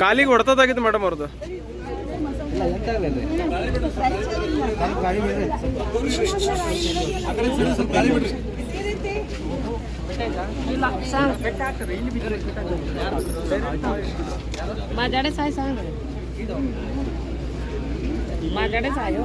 ಕಾಲಿಗೆ ಹೊಡೆತದಾಗಿತ್ತು ಮೇಡಮ್ ಅವ್ರದ್ದು. ಮಾತಾಡೆ ಸಾಯ್ ಸಾಂಗ್ ಮಾತಾಡೆ ಸಾಯೋ.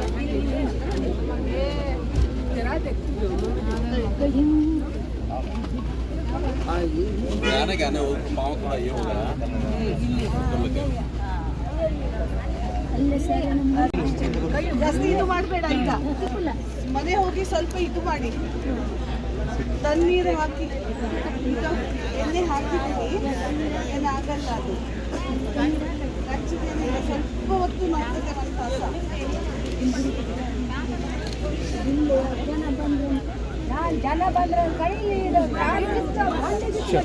ಜಾಸ್ತಿ ಇದು ಮಾಡಬೇಡ ಈಗ. ಮನೆ ಹೋಗಿ ಸ್ವಲ್ಪ ಇದು ಮಾಡಿ. ತಣ್ಣೀರು ಹಾಕಿ. ಈಗ ಎಣ್ಣೆ ಹಾಕಿದ್ದೀನಿ ಏನಾಗಲ್ಲ ಅದು. ಹಚ್ಚಿದ್ದೇನೆ ಸ್ವಲ್ಪ ಹೊತ್ತು ನೋಡ್ತದೆ ಜನ ಬಂದ್ರೆ ಕೈಲಿ Sure.